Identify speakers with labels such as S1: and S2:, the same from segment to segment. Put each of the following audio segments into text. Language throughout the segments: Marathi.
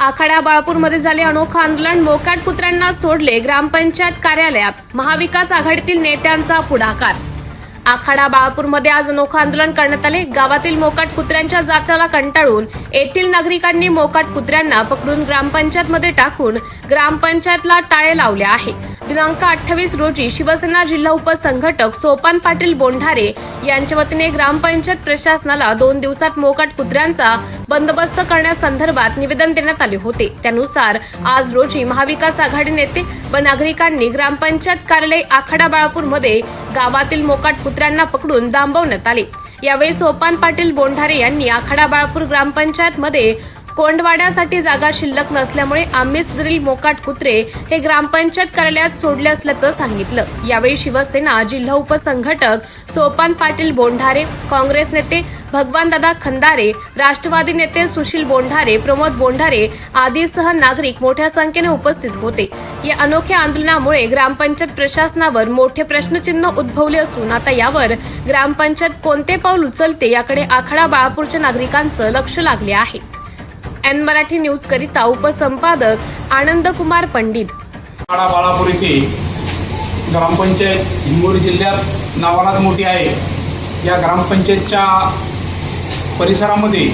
S1: आखाड्या बाळपूरमध्ये झाले अनोखा आंदोलन. मोकाट कुत्र्यांना सोडले ग्रामपंचायत कार्यालयात. महाविकास आघाडीतील नेत्यांचा पुढाकार. आखाडा बाळापूरमध्ये आज अनोखं आंदोलन करण्यात आले. गावातील मोकाट कुत्र्यांच्या जाचाला कंटाळून येथील नागरिकांनी मोकाट कुत्र्यांना पकडून ग्रामपंचायतमध्ये टाकून ग्रामपंचायतला टाळे लावले आहे. दिनांक अठ्ठावीस रोजी शिवसेना जिल्हा उपसंघटक सोपान पाटील बोंढारे यांच्या वतीने ग्रामपंचायत प्रशासनाला दोन दिवसात मोकाट कुत्र्यांचा बंदोबस्त करण्यासंदर्भात निवेदन देण्यात आले होते. त्यानुसार आज रोजी महाविकास आघाडी नेते व नागरिकांनी ग्रामपंचायत कार्यालय आखाडा बाळापूरमध्ये गावातील मोकाट कुत्र्यांना पकडून दांबवण्यात आले. यावेळी सोपान पाटील बोंढारे यांनी आखाडा बाळापूर ग्रामपंचायतमध्ये कोंडवाड्यासाठी जागा शिल्लक नसल्यामुळे आम्हीच सदरील मोकाट कुत्रे हे ग्रामपंचायत कार्यालयात सोडले असल्याचं सांगितलं. यावेळी शिवसेना जिल्हा उपसंघटक सोपान पाटील बोंढारे काँग्रेस नेते भगवानदादा खंदारे राष्ट्रवादी नेते सुशील बोंढारे प्रमोद बोंढारे आदीसह नागरिक मोठ्या संख्येने उपस्थित होते. या अनोख्या आंदोलनामुळे ग्रामपंचायत प्रशासनावर मोठे प्रश्नचिन्ह उद्भवले असून आता यावर ग्रामपंचायत कोणते पाऊल उचलते याकडे आखाडा बाळापूरच्या नागरिकांचं लक्ष लागले आहे. एन मराठी न्यूज करिता उपसंपादक आनंद कुमार पंडित.
S2: बाळापूर येथे ग्रामपंचायत हिंगोली जिल्ह्यात नावालाच मोठी आहे. या ग्रामपंचायतच्या परिसरामध्ये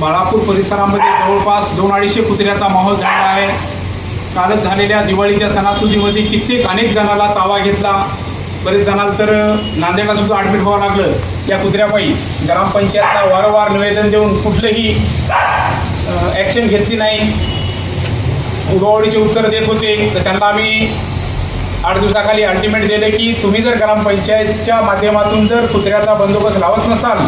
S2: बाळापूर परिसरामध्ये जवळपास दोन अडीचशे कुत्र्याचा माहोल झाला आहे. कालच झालेल्या दिवाळीच्या सणासुदीमध्ये कित्येक अनेक जणाला चावा घेतला. बरेच जणांना तर नांदेडला सुद्धा ॲडमिट व्हावं लागलं. या कुत्र्यापायी ग्रामपंचायतला वारंवार निवेदन देऊन कुठलंही ॲक्शन घेतली नाही. उडवाउडीचे उत्तर देत होते. तर त्यांना आम्ही आठ दिवसाखाली अल्टिमेट दिले की तुम्ही जर ग्रामपंचायतच्या माध्यमातून जर कुत्र्याचा बंदोबस्त लावत नसाल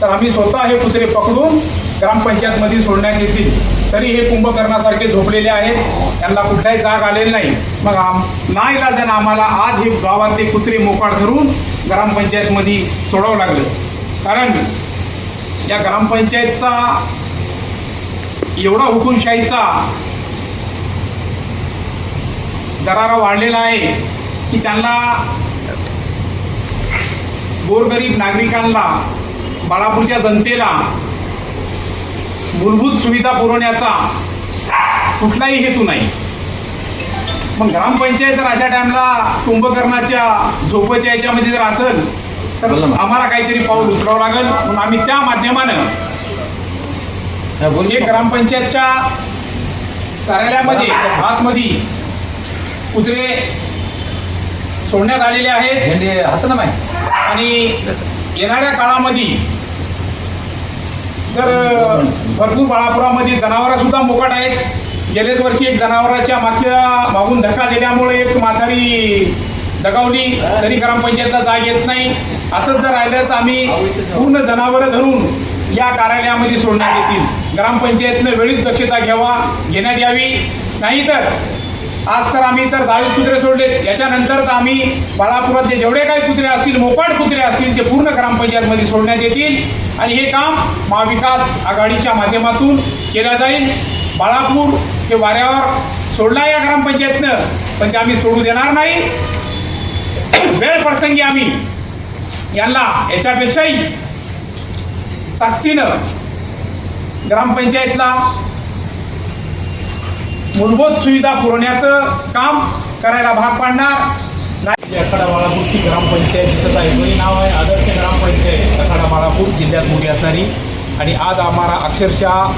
S2: तर आम्ही स्वतः हे कुत्रे पकडून ग्रामपंचायतमध्ये सोडण्यात येतील. तरी हे कुंभकर्णासारखे झोपलेले आहेत. त्यांना कुठलाही जाग आलेला नाही. मग आम नाईलाजानं आम्हाला आज हे गावातले कुत्रे मोकाट धरून ग्रामपंचायतमध्ये सोडावं लागलं. कारण या ग्रामपंचायतचा एवढा हुकुमशाहीचा दरारा वाढलेला आहे की त्यांना गोरगरीब नागरिकांना बाळापूरच्या जनतेला मूलभूत सुविधा पुरवण्याचा कुठलाही हेतू नाही. मग ग्रामपंचायत जर अशा टाइमला कुंभकर्णाच्या झोपच्या याच्यामध्ये जर असेल तर. आम्हाला काहीतरी पाऊल उचलावं लागेल. म्हणून आम्ही त्या माध्यमानं
S3: हा,
S2: ग्रामपंचायतच्या कार्यालयामध्ये आतमध्ये कुत्रे सोडण्यात आलेले आहेत. आणि येणाऱ्या काळामध्ये तर भरपूर बाळापुरामध्ये जनावरं सुद्धा मोकाट आहेत. गेल्याच वर्षी एक जनावराच्या मागच्या मागून धक्का दिल्यामुळे एक माथारी दगावली तरी ग्रामपंचायतला जाग येत नाही. असंच जर राहिलं तर आम्ही पूर्ण जनावरं धरून या कार्यालयामध्ये सोडण्यात येतील. ग्रामपंचायतनं वेळीच दक्षता घ्यावा घेण्यात यावी. नाहीतर आज तर आम्ही तर दहावीस कुत्रे सोडले याच्यानंतर तर आम्ही बाळापुरातले जेवढे काही कुत्रे असतील मोपाट कुत्रे असतील ते पूर्ण ग्रामपंचायतमध्ये सोडण्यात येतील. आणि हे काम महाविकास आघाडीच्या माध्यमातून केलं जाईल. बाळापूर हे वाऱ्यावर सोडला या ग्रामपंचायतनं पण ते आम्ही सोडू देणार नाही. वेळ प्रसंगी आम्ही यांना याच्यापेक्षाही ताकदीनं ग्रामपंचायतला मूलभूत सुविधा पुरवण्याचं काम करायला भाग पाडणार. नाही अखाडा बाळापूरची ग्रामपंचायत दिसत आहे. दोन्ही नाव आहे आदर्श ग्रामपंचायत. अखाडा बाळापूर जिल्ह्यात मोठी असणारी आणि आज आम्हाला अक्षरशः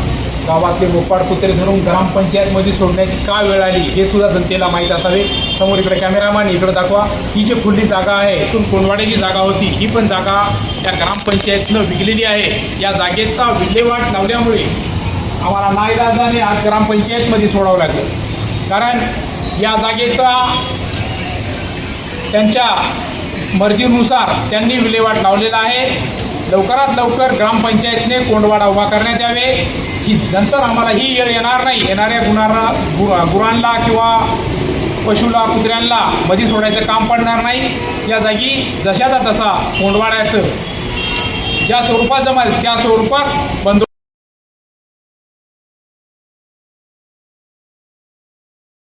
S2: गावातले मोपाड कुत्रे धरून ग्रामपंचायतमध्ये सोडण्याची का वेळ आली हे सुद्धा जनतेला माहीत असावे. समोर इकडे कॅमेरामॅन इकडे दाखवा. ही जी खुली जागा आहे इथून कोंडवाड्याची जागा होती ही पण जागा त्या ग्रामपंचायतनं विकलेली आहे. या जागेचा विल्हेवाट लावल्यामुळे आम्हाला नाईलाजाने आज ग्रामपंचायतमध्ये सोडावं लागलं. कारण या जागेचा त्यांच्या मर्जीनुसार त्यांनी विल्हेवाट लावलेला आहे. लवकरात लवकर ग्रामपंचायतने कोंडवाडा उभा करण्यात यावे. की नंतर आम्हाला ही येळ येणार नाही. येणाऱ्या गुणांना गुरांना किंवा पशुला कुत्र्यांना मध्ये सोडायचं काम पडणार नाही. या जागी जशाचा तसा कोंडवाड्याचं ज्या स्वरूपात जमाल त्या स्वरूपात बंद